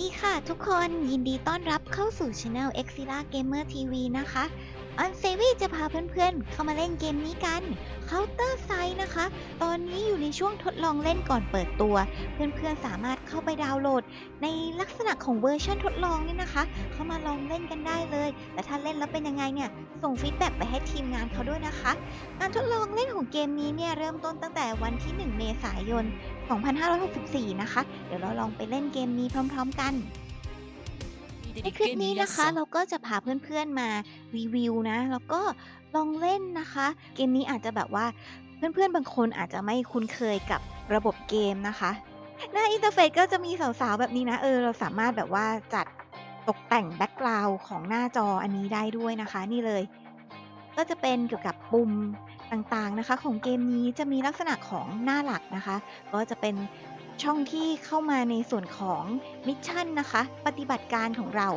ดีค่ะทุกคนยินดีต้อนรับเข้าสู่ช anel e x i l a Gamer TV นะคะอันเซวีจะพาเพื่อนๆ เข้ามาเล่นเกมนี้กัน Counter Strike นะคะ ตอนนี้อยู่ในช่วงทดลองเล่นก่อนเปิดตัว เพื่อนๆสามารถเข้าไปดาวน์โหลด ในลักษณะของเวอร์ชันทดลองนี่นะคะ เข้ามาลองเล่นกันได้เลย แต่ถ้าเล่นแล้วเป็นยังไงเนี่ย ส่งฟีดแบ็กไปให้ทีมงานเขาด้วยนะคะ การทดลองเล่นของเกมนี้เนี่ยเริ่มต้นตั้งแต่วันที่ 1 เมษายน 2564 นะคะ เดี๋ยวเราลองไปเล่นเกมนี้พร้อม ๆ กันในคลิปนี้นะคะเราก็จะพาเพื่อนๆมารีวิวนะ แล้วก็ ลองเล่นนะคะ เกมนี้อาจจะแบบว่าเพื่อนๆบางคนอาจจะไม่คุ้นเคยกับระบบเกมนะคะ หน้าอินเทอร์เฟซก็จะมีสาวๆแบบนี้นะเออเราสามารถแบบว่าจัดตกแต่งแบ็กกราวด์ของหน้าจออันนี้ได้ด้วยนะคะ นี่เลย ก็จะเป็นเกี่ยวกับปุ่มต่างๆนะคะ ของเกมนี้จะมีลักษณะของหน้าหลักนะคะ ก็จะเป็น ช่องที่เข้ามาในส่วนของมิชชั่นนะคะ ปฏิบัติการของเรา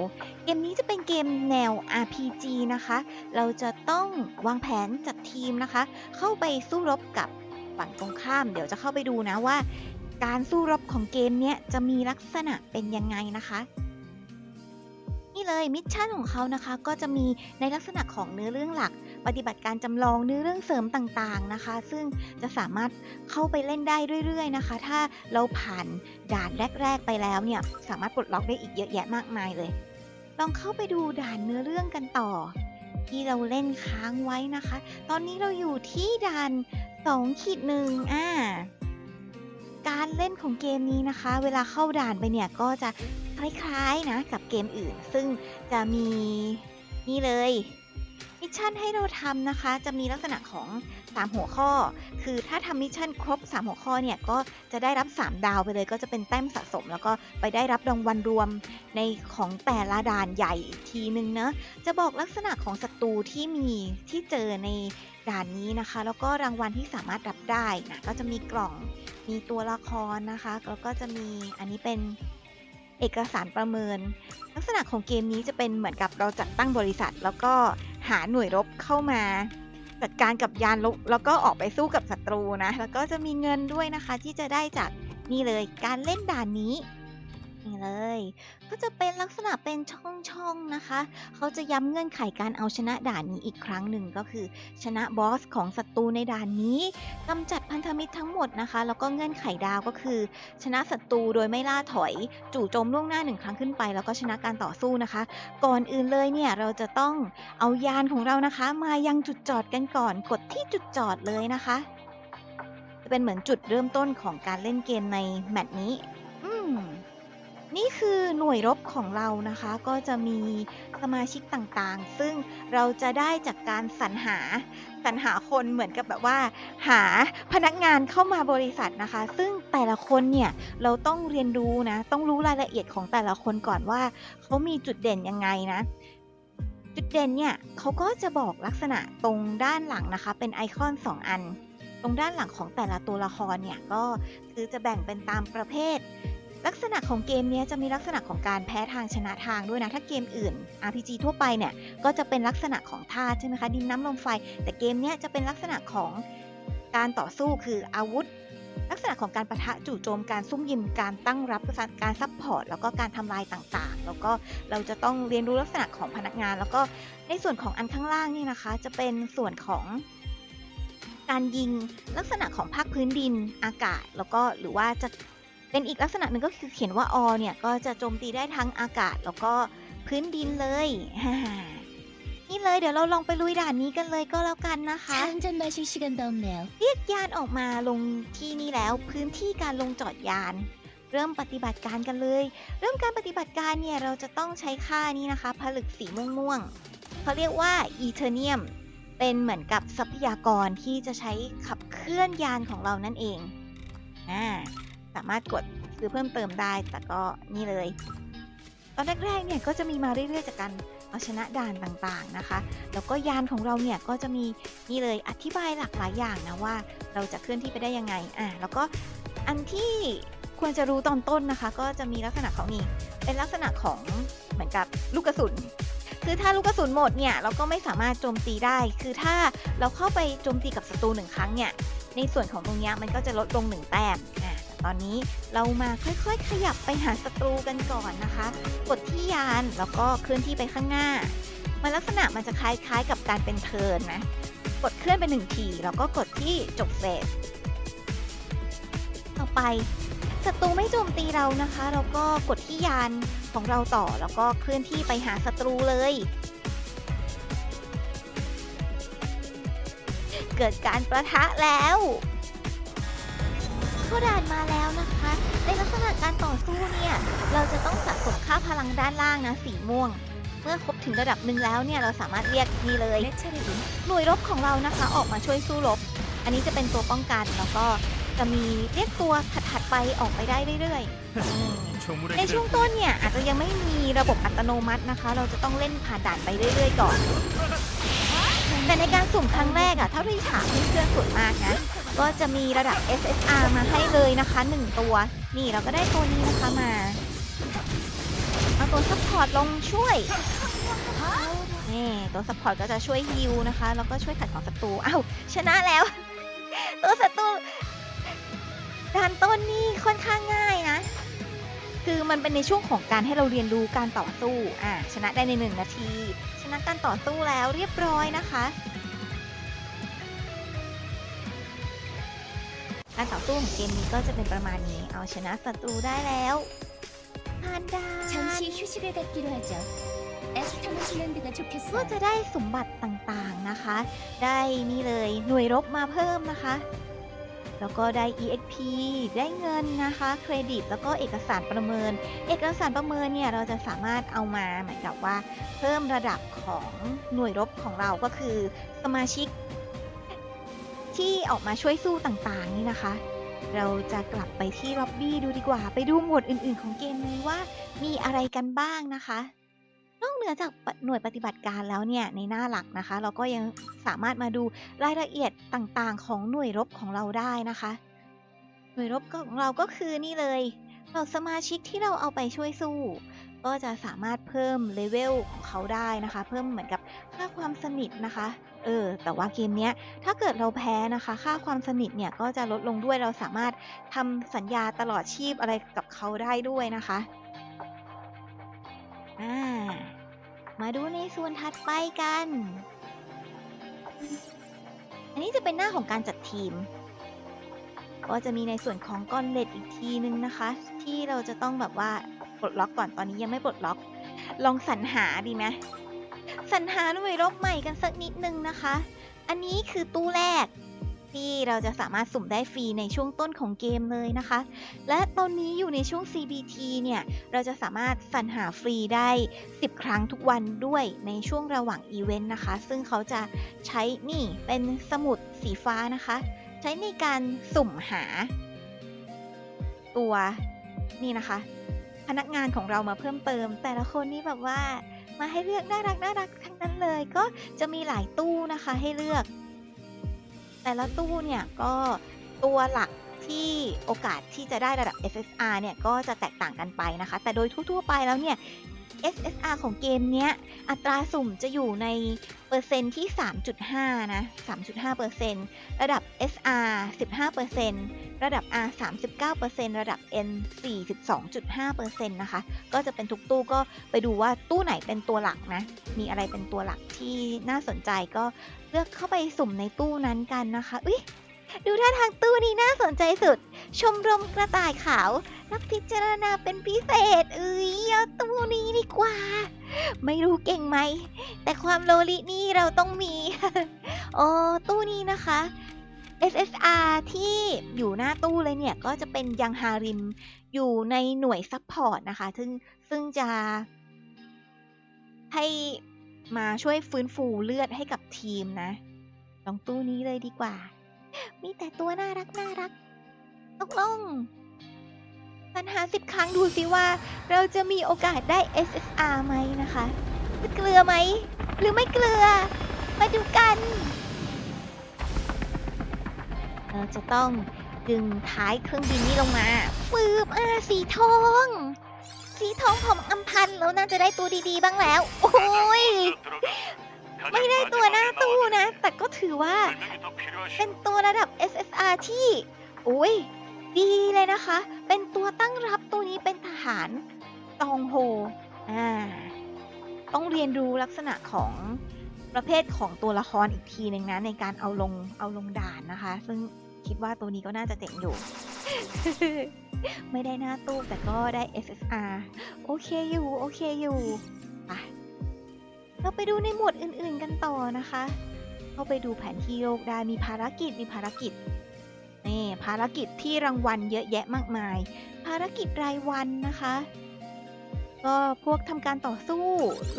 เกมนี้จะเป็นเกมแนว RPG นะคะ เราจะต้องวางแผนจัดทีมนะคะ เข้าไปสู้รบกับฝั่งตรงข้าม เดี๋ยวจะเข้าไปดูนะว่า การสู้รบของเกมเนี้ยจะมีลักษณะเป็นยังไงนะคะนี่เลยมิชชั่นของเขานะคะก็จะมีในลักษณะของเนื้อเรื่องหลัก ปฏิบัติการจำลองเนื้อเรื่องเสริมต่างๆนะคะ ซึ่งจะสามารถเข้าไปเล่นได้เรื่อยๆนะคะ ถ้าเราผ่านด่านแรก ๆ ไปแล้วเนี่ยสามารถปลดล็อกได้อีกเยอะแยะมากมายเลย ลองเข้าไปดูด่านเนื้อเรื่องกันต่อ ที่เราเล่นค้างไว้นะคะ ตอนนี้เราอยู่ที่ด่าน2ขีดหนึ่งอ่าการเล่นของเกมนี้นะคะ เวลาเข้าด่านไปเนี่ยก็จะคล้ายๆนะกับเกมอื่น ซึ่งจะมีนี่เลย มิชชั่นให้เราทำนะคะ จะมีลักษณะของ 3 หัวข้อ คือถ้าทำมิชชั่นครบ 3 หัวข้อเนี่ยก็จะได้รับ 3 ดาวไปเลย ก็จะเป็นแต้มสะสม แล้วก็ไปได้รับรางวัลรวมในของแต่ละด่านใหญ่อีกทีนึงเนะจะบอกลักษณะของศัตรูที่มีที่เจอในด่านนี้นะคะ แล้วก็รางวัลที่สามารถรับได้นะก็จะมีกล่องมีตัวละครนะคะ แล้วก็จะมีอันนี้เป็นเอกสารประเมิน ลักษณะของเกมนี้จะเป็นเหมือนกับเราจัดตั้งบริษัท แล้วก็ หาหน่วยรบเข้ามาจัดการกับยานลบแล้วก็ออกไปสู้กับศัตรูนะ แล้วก็จะมีเงินด้วยนะคะที่จะได้จากนี่เลยการเล่นด่านนี้ นี่เลย ก็จะเป็นลักษณะเป็นช่องๆนะคะ เขาจะย้ำเงื่อนไขการเอาชนะด่านนี้อีกครั้งหนึ่งก็คือ ชนะบอสของศัตรูในด่านนี้กำจัดพันธมิตรทั้งหมดนะคะ แล้วก็เงื่อนไขดาวก็คือ ชนะศัตรูโดยไม่ล่าถอย จู่โจมล่วงหน้าหนึ่งครั้งขึ้นไป แล้วก็ชนะการต่อสู้นะคะ ก่อนอื่นเลยเนี่ยเราจะต้องเอายานของเรานะคะ มายังจุดจอดกันก่อน กดที่จุดจอดเลยนะคะจะเป็นเหมือนจุดเริ่มต้นของการเล่นเกมในแมตช์นี้ นี่คือหน่วยรบของเรานะคะ ก็จะมีสมาชิกต่างๆ ซึ่งเราจะได้จากการสรรหาสรรหาคนเหมือนกับแบบว่า หาพนักงานเข้ามาบริษัทนะคะ ซึ่งแต่ละคนเนี่ยเราต้องเรียนรู้นะ ต้องรู้รายละเอียดของแต่ละคนก่อนว่าเขามีจุดเด่นยังไงนะจุดเด่นเนี่ยเขาก็จะบอกลักษณะตรงด้านหลังนะคะ เป็นไอคอน 2 อัน ตรงด้านหลังของแต่ละตัวละครเนี่ยก็คือจะแบ่งเป็นตามประเภท ลักษณะของเกมนี้จะมีลักษณะของการแพ้ทางชนะทางด้วยนะ ถ้าเกมอื่น RPG ทั่วไปเนี่ย ก็จะเป็นลักษณะของธาตุใช่ไหมคะ ดินน้ำลมไฟ แต่เกมนี้จะเป็นลักษณะของการต่อสู้คืออาวุธ ลักษณะของการประทะจู่โจมการซุ่มยิงการตั้งรับการซัพพอร์ตแล้วก็การทำลายต่างๆ แล้วก็เราจะต้องเรียนรู้ลักษณะของพนักงาน แล้วก็ในส่วนของอันข้างล่างนี่นะคะ จะเป็นส่วนของการยิงลักษณะของภาคพื้นดินอากาศ แล้วก็หรือว่าจะ เป็นอีกลักษณะหนึ่งก็คือเขียนว่าอเนี่ย ก็จะโจมตีได้ทั้งอากาศแล้วก็พื้นดินเลย นี่เลยเดี๋ยวเราลองไปลุยด่านนี้กันเลยก็แล้วกันนะคะทำจนมาชิชิกันดมแล้วเรียกยานออกมาลงที่นี่แล้วพื้นที่การลงจอดยาน เริ่มปฏิบัติการกันเลย เริ่มการปฏิบัติการเนี่ยเราจะต้องใช้ค่านี้นะคะ ผลึกสีม่วงๆเขาเรียกว่าอีเทเนียมเป็นเหมือนกับทรัพยากรที่จะใช้ขับเคลื่อนยานของเรานั่นเองอ่า สามารถกดซื้อเพิ่มเติมได้ แต่ก็นี่เลย ตอนแรกๆเนี่ยก็จะมีมาเรื่อยๆจากการเอาชนะด่านต่างๆนะคะ แล้วก็ยานของเราเนี่ยก็จะมีนี่เลยอธิบายหลากหลายอย่างนะว่า เราจะเคลื่อนที่ไปได้ยังไง อะแล้วก็อันที่ควรจะรู้ตอนต้นนะคะ ก็จะมีลักษณะของนี่เป็นลักษณะของเหมือนกับลูกกระสุน คือถ้าลูกกระสุนหมดเนี่ยเราก็ไม่สามารถโจมตีได้ คือถ้าเราเข้าไปโจมตีกับศัตรูหนึ่งครั้งเนี่ย ในส่วนของตรงเนี้ยมันก็จะลดลงหนึ่งแต้ม ตอนนี้เรามาค่อยๆ ขยับไปหาศัตรูกันก่อนนะคะ กดที่ยานแล้วก็เคลื่อนที่ไปข้างหน้า มันลักษณะมันจะคล้ายๆกับการเป็นเทิร์นนะ กดเคลื่อนไปหนึ่งทีแล้วก็กดที่จบเฟสต่อไปศัตรูไม่โจมตีเรานะคะเราก็กดที่ยานของเราต่อแล้วก็เคลื่อนที่ไปหาศัตรูเลย เกิดการประทะแล้ว เข้าด่านมาแล้วนะคะ ในลักษณะการต่อสู้เนี่ย เราจะต้องสะสมค่าพลังด้านล่างนะสีม่วง เมื่อครบถึงระดับหนึ่งแล้วเนี่ยเราสามารถเรียกนี่เลยหน่วยรบของเรานะคะ ออกมาช่วยสู้รบ อันนี้จะเป็นตัวป้องกันแล้วก็จะมีเรียกตัวถัดๆไปออกไปได้เรื่อยๆ ในช่วงต้นเนี่ยอาจจะยังไม่มีระบบอัตโนมัตินะคะ เราจะต้องเล่นผ่านด่านไปเรื่อย ๆ ก่อน แต่ในการสุ่มครั้งแรกอะเท่าที่ถามเพื่อนๆส่วนมากนะ ก็จะมีระดับ SSR มาให้เลยนะคะหนึ่งตัว นี่เราก็ได้ตัวนี้นะคะมา เอาตัวซัพพอร์ตลงช่วยนี่ตัวซัพพอร์ตก็จะช่วยฮิวนะคะ แล้วก็ช่วยขัดของศัตรูอ้าวชนะแล้ว ตัวศัตรูด่านต้นนี่ค่อนข้างง่ายนะ คือมันเป็นในช่วงของการให้เราเรียนรู้การต่อสู้ อ่าชนะได้ในหนึ่งนาที ชนะการต่อสู้แล้วเรียบร้อยนะคะ การต่อสู้ของเกมนี้ก็จะเป็นประมาณนี้ เอาชนะศัตรูได้แล้วผ่านด่าน 잠시 휴식을 갖기로 하죠. 에스타마실랜드가 ก็ 좋겠어요. จะได้สมบัติต่างๆนะคะ ได้นี่เลยหน่วยรบมาเพิ่มนะคะ แล้วก็ได้ EXP ได้เงินนะคะ เครดิต แล้วก็เอกสารประเมิน เอกสารประเมินเนี่ยเราจะสามารถเอามาเหมือนกับว่าเพิ่มระดับของหน่วยรบของเราก็คือสมาชิก ที่ออกมาช่วยสู้ต่างๆ นี่นะคะ เราจะกลับไปที่ล็อบบี้ดูดีกว่า ไปดูหมวดอื่นๆ ของเกมนี้ว่ามีอะไรกันบ้างนะคะ นอกเหนือจากหน่วยปฏิบัติการแล้วเนี่ยในหน้าหลักนะคะ เราก็ยังสามารถมาดูรายละเอียดต่างๆ ของหน่วยรบของเราได้นะคะ หน่วยรบของเราก็คือนี่เลยเราสมาชิกที่เราเอาไปช่วยสู้ ก็จะสามารถเพิ่มเลเวลของเขาได้นะคะ เพิ่มเหมือนกับค่าความสนิทนะคะ เออ แต่ว่าเกมเนี้ยถ้าเกิดเราแพ้นะคะ ค่าความสนิทเนี่ยก็จะลดลงด้วย เราสามารถทำสัญญาตลอดชีพอะไรกับเขาได้ด้วยนะคะ อ่า มาดูในส่วนถัดไปกัน อันนี้จะเป็นหน้าของการจัดทีมก็จะมีในส่วนของกอนเลดอีกทีนึงนะคะ ที่เราจะต้องแบบว่า ปลดล็อกก่อนตอนนี้ยังไม่ปลดล็อก ลองสรรหาดีไหมสรรหาหน่วยรบใหม่กันสักนิดนึงนะคะ อันนี้คือตู้แรก ที่เราจะสามารถสุ่มได้ฟรีในช่วงต้นของเกมเลยนะคะ และตอนนี้อยู่ในช่วง CBT เนี่ย เราจะสามารถสรรหาฟรีได้ 10 ครั้งทุกวันด้วยในช่วงระหว่างอีเวนต์นะคะ ซึ่งเขาจะใช้นี่เป็นสมุดสีฟ้านะคะ ใช้ในการสุ่มหา ตัวนี่นะคะ พนักงานของเรามาเพิ่มเติม แต่ละคนนี่แบบว่า มาให้เลือกน่ารักน่ารักทั้งนั้นเลย ก็จะมีหลายตู้นะคะให้เลือก แต่ละตู้เนี่ยก็ตัวหลักที่โอกาสที่จะได้ระดับ SSR เนี่ยก็จะแตกต่างกันไปนะคะ แต่โดยทั่วๆไปแล้วเนี่ย SSR ของเกมเนี้ย อัตราสุ่มจะอยู่ในเปอร์เซ็นต์ที่ 3.5 นะ 3.5%ระดับ SR 15%ระดับ R 39%ระดับ N 42.5%นะคะ ก็จะเป็นทุกตู้ก็ไปดูว่าตู้ไหนเป็นตัวหลักนะ มีอะไรเป็นตัวหลักที่น่าสนใจก็เลือกเข้าไปสุ่มในตู้นั้นกันนะคะ อุ๊ย ดูท่าทางตู้นี้น่าสนใจสุด ชมรมกระต่ายขาว รับพิจารณาเป็นพิเศษ เอ้ยเอาตู้นี้ดีกว่า ไม่รู้เก่งไหม แต่ความโลลินี่เราต้องมีโอ้ตู้นี้นะคะ SSR ที่อยู่หน้าตู้เลยเนี่ย ก็จะเป็นยังฮาริม อยู่ในหน่วยซัพพอร์ตนะคะ ซึ่งซึ่งจะให้มาช่วยฟื้นฟูเลือดให้กับทีมนะ ลองตู้นี้เลยดีกว่า มีแต่ตัวน่ารักน่ารัก ตกลงปัญหาสิบครั้งดูสิว่าเราจะมีโอกาสได้ SSR ไหมนะคะจะเกลือไหม หรือไม่เกลือ มาดูกัน เราจะต้องดึงท้ายเครื่องบินนี้ลงมาฟืบอ่าสีทอง สีทองผมอำพันแล้วน่าจะได้ตัวดีๆ บ้างแล้ว โอ้ยไม่ได้ตัวหน้าตู้นะ แต่ก็ถือว่า เป็นตัวระดับ SSR ที่ โอ้ย ดีเลยนะคะ เป็นตัวตั้งรับตัวนี้เป็นทหารตองโฮอ่าต้องเรียนรู้ลักษณะของประเภทของตัวละครอีกทีหนึ่งนะในการเอาลงเอาลงด่านนะคะ ซึ่งคิดว่าตัวนี้ก็น่าจะเจ๋งอยู่ ไม่ได้หน้าตู้แต่ก็ได้ SSR โอเคอยู่ โอเคอยู่ไปเราไปดูในหมวดอื่นๆกันต่อนะคะ เข้าไปดูแผนที่โลกได้มีภารกิจมีภารกิจ นี่ภารกิจที่รางวัลเยอะแยะมากมาย ภารกิจรายวันนะคะ ก็พวกทำการต่อสู้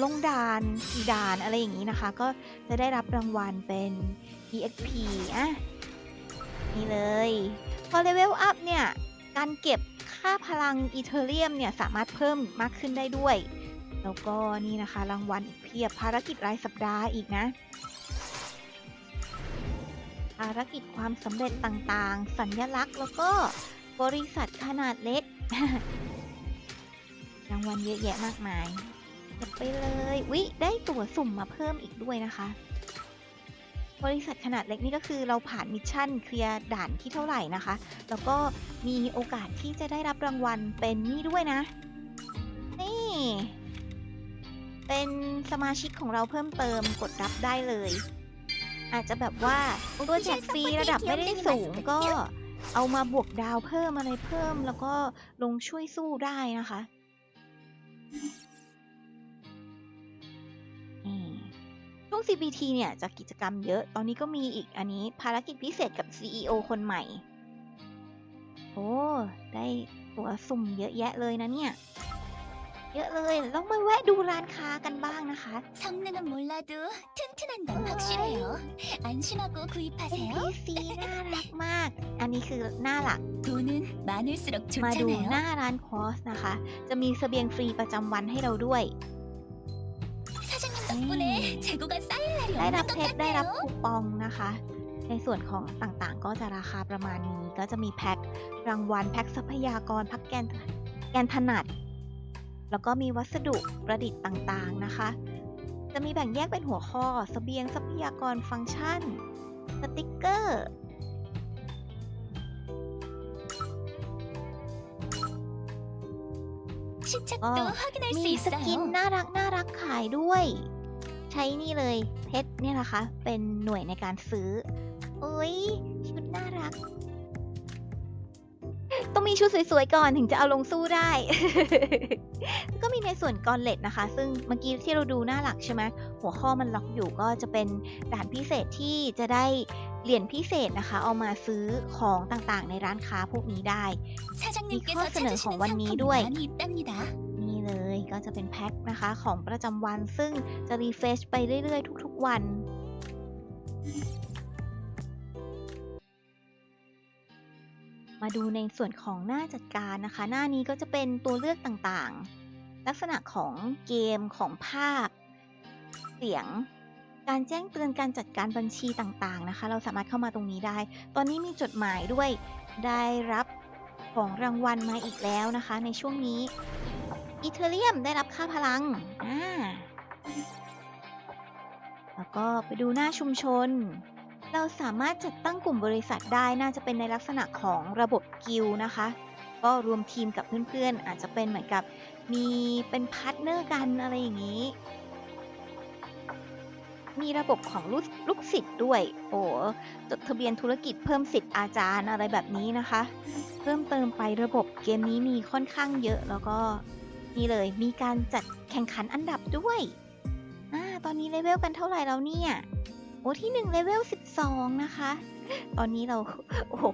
ลงด่านขี่ด่านอะไรอย่างนี้นะคะ ก็จะได้รับรางวัลเป็น EXP อะนี่เลย พอเลเวลอัพเนี่ย การเก็บค่าพลังอีเทเรียมเนี่ย สามารถเพิ่มมากขึ้นได้ด้วย แล้วก็นี่นะคะ รางวัลอีกเพียบภารกิจรายสัปดาห์อีกนะารกิจความสำเร็จต่างๆ สัญญลักษณ์ แล้วก็บริษัทขนาดเล็ก รางวัลเยอะแยะมากมายกดไปเลยวิได้ตั๋วสุ่มมาเพิ่มอีกด้วยนะคะ บริษัทขนาดเล็กนี่ก็คือเราผ่านมิชชั่นเคลียร์ด่านที่เท่าไหร่นะคะ แล้วก็มีโอกาสที่จะได้รับรางวัลเป็นนี่ด้วยนะ นี่ เป็นสมาชิกของเราเพิ่มเติมกดรับได้เลย อาจจะแบบว่าตัวแจกฟรีระดับไม่ได้สูงก็เอามาบวกดาวเพิ่มอะไรเพิ่ม แล้วก็ลงช่วยสู้ได้นะคะนี่ช่วง CBT เนี่ยจะกิจกรรมเยอะ ตอนนี้ก็มีอีกอันนี้ภารกิจพิเศษกับ CEO คนใหม่ โอ้ ได้ตัวสุ่มเยอะแยะเลยนะเนี่ย เยอะเลยลองมาแวะดูร้านค้ากันบ้างนะคะ 성능은 몰라도 튼튼한 건 확실해요. 안심하고 구입하세요. NPC น่ารักมาก อันนี้คือหน้าหลัก 돈은 많을수록 มาดูห 좋잖아요. น้าร้านคอสนะคะ จะมีเสบียงฟรีประจำวันให้เราด้วย 사장님 덕분에 재고가 쌓일 날이 ได้รั 없는 บ 것 เพชรได้รับ 같네요. คูปองนะคะ ในส่วนของต่างๆ ก็จะราคาประมาณนี้ ก็จะมีแพ็ครางวัล แพ็คทรัพยากรแพ็คแกนแกนถนัด แล้วก็มีวัสดุประดิษฐ์ต่างๆนะคะ จะมีแบ่งแยกเป็นหัวข้อสเบียงทรัพยากรฟังก์ชัน สติกเกอร์ ก็มีสกินน่ารักน่ารักขายด้วย ใช้นี่เลยเพชรเนี่ยนะคะ เป็นหน่วยในการซื้อโอ้ยชุดน่ารัก ต้องมีชุดสวยๆก่อนถึงจะเอาลงสู้ได้ ในส่วนกอนเลตนะคะ ซึ่งเมื่อกี้ที่เราดูหน้าหลักใช่ไหมหัวข้อมันล็อกอยู่ก็จะเป็นด่านพิเศษที่จะได้เหรียญพิเศษนะคะ เอามาซื้อของต่างๆ ในร้านค้าพวกนี้ได้มีข้อเสนอของวันนี้ด้วยนี่เลยก็จะเป็นแพ็คนะคะของประจำวันซึ่งจะรีเฟชไปเรื่อยๆ ทุกๆวันมาดูในส่วนของหน้าจัดการนะคะ หน้านี้ก็จะเป็นตัวเลือกต่าง ลักษณะของเกมของภาพ เสียง การแจ้งเตือนการจัดการบัญชีต่างๆนะคะ เราสามารถเข้ามาตรงนี้ได้ ตอนนี้มีจดหมายด้วยได้รับของรางวัลมาอีกแล้วนะคะ ในช่วงนี้อีเทเรียมได้รับค่าพลังอ่าแล้วก็ไปดูหน้าชุมชน เราสามารถจัดตั้งกลุ่มบริษัทได้น่าจะเป็นในลักษณะของระบบกิลนะคะ ก็รวมทีมกับเพื่อนๆ อาจจะเป็นเหมือนกับ มีเป็นพาร์ทเนอร์กันอะไรอย่างนี้ มีระบบของลูกลูกศิษย์ด้วย โอ้จดทะเบียนธุรกิจเพิ่มสิทธิ์อาจารย์อะไรแบบนี้นะคะ เพิ่มเติมไประบบเกมนี้มีค่อนข้างเยอะแล้วก็นี่เลยมีการจัดแข่งขันอันดับด้วยอ่าตอนนี้เลเวลกันเท่าไหร่แล้วเนี่ย โอ้ที่หนึ่งเลเวล12นะคะ ตอนนี้เรา โอ้โห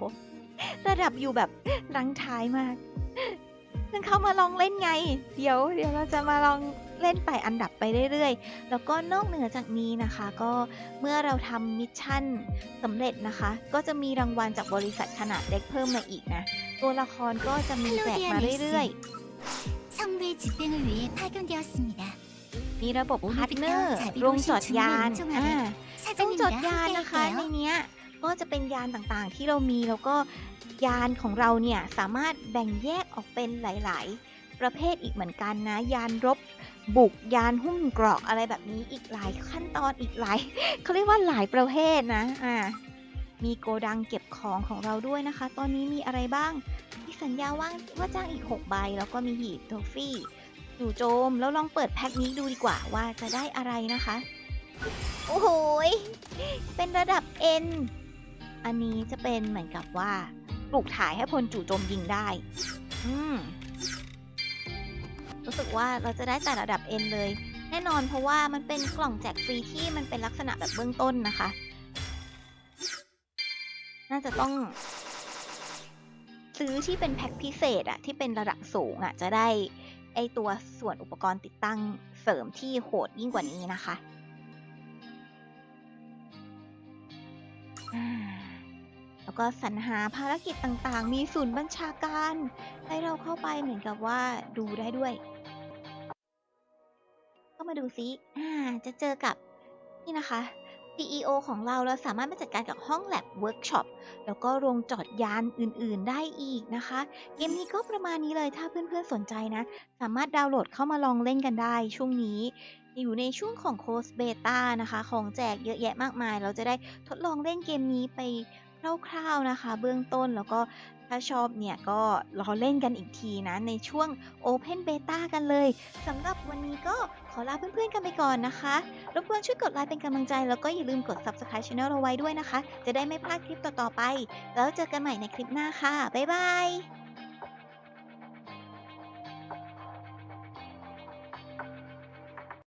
ระดับอยู่แบบรังท้ายมาก พิ่งเข้ามาลองเล่นไง เดี๋ยว เดี๋ยวเราจะมาลองเล่นไต่อันดับไปเรื่อยๆ แล้วก็นอกเหนือจากนี้นะคะ ก็เมื่อเราทำมิชชั่นสำเร็จนะคะ ก็จะมีรางวัลจากบริษัทขนาดเล็กเพิ่มมาอีกนะ ตัวละครก็จะมีแจกมาเรื่อยๆ 성부의 집행을 위해 파견되었습니다. มีระบบพาร์ทเนอร์โรงจอดยานอ่าโรงจอด 사장님과 ยานนะคะ ใน 함께할게요. เนี้ยก็จะเป็นยานต่างๆ ที่เรามีแล้วก็ ยานของเราเนี่ยสามารถแบ่งแยกออกเป็นหลาย ๆ ประเภทอีกเหมือนกันนะ ยานรบบุกยานหุ้มเกราะอะไรแบบนี้อีกหลายขั้นตอนอีกหลายเขาเรียกว่าหลายประเภทนะอ่ามีโกดังเก็บของของเราด้วยนะคะ ตอนนี้มีอะไรบ้างมีสัญญาว่างว่าจ้างอีก 6 ใบ แล้วก็มีหีบโทฟี่จู่โจม แล้วลองเปิดแพ็คนี้ดูดีกว่าว่าจะได้อะไรนะคะ โอ้โห เป็นระดับ N อันนี้จะเป็นเหมือนกับว่า ปลูกถ่ายให้พลจู่โจมยิงได้ อืม รู้สึกว่าเราจะได้แต่ระดับ N เลย แน่นอนเพราะว่ามันเป็นกล่องแจกฟรีที่มันเป็นลักษณะแบบเบื้องต้นนะคะ น่าจะต้อง ซื้อที่เป็นแพ็คพิเศษอะที่เป็นระดับสูงอะจะได้ไอตัวส่วนอุปกรณ์ติดตั้งเสริมที่โหดยิ่งกว่านี้นะคะอ่า แล้วก็สรรหาภารกิจต่างๆ มีศูนย์บัญชาการ ให้เราเข้าไปเหมือนกับว่าดูได้ด้วยเข้ามาดูซิอ่าจะเจอกับนี่นะคะ CEO ของเราเราสามารถมาจัดการกับห้องแลบเวิร์กช็อปแล้วก็โรงจอดยานอื่นๆได้อีกนะคะ เกมนี้ก็ประมาณนี้เลยถ้าเพื่อนๆสนใจนะ สามารถดาวน์โหลดเข้ามาลองเล่นกันได้ช่วงนี้ อยู่ในช่วงของโคสเบต้านะคะ ของแจกเยอะแยะมากมาย เราจะได้ทดลองเล่นเกมนี้ไป คร่าวๆนะคะ เบื้องต้นแล้วก็ถ้าชอบเนี่ยก็รอเล่นกันอีกทีนะ ในช่วง Open Beta กันเลยสำหรับวันนี้ก็ขอลาเพื่อนๆกันไปก่อนนะคะรบกวนช่วยกดไลค์เป็นกำลังใจ แล้วก็อย่าลืมกด Subscribe Channel เราไว้ด้วยนะคะ จะได้ไม่พลาดคลิปต่อๆไป แล้วเจอกันใหม่ในคลิปหน้าค่ะ บ๊ายบาย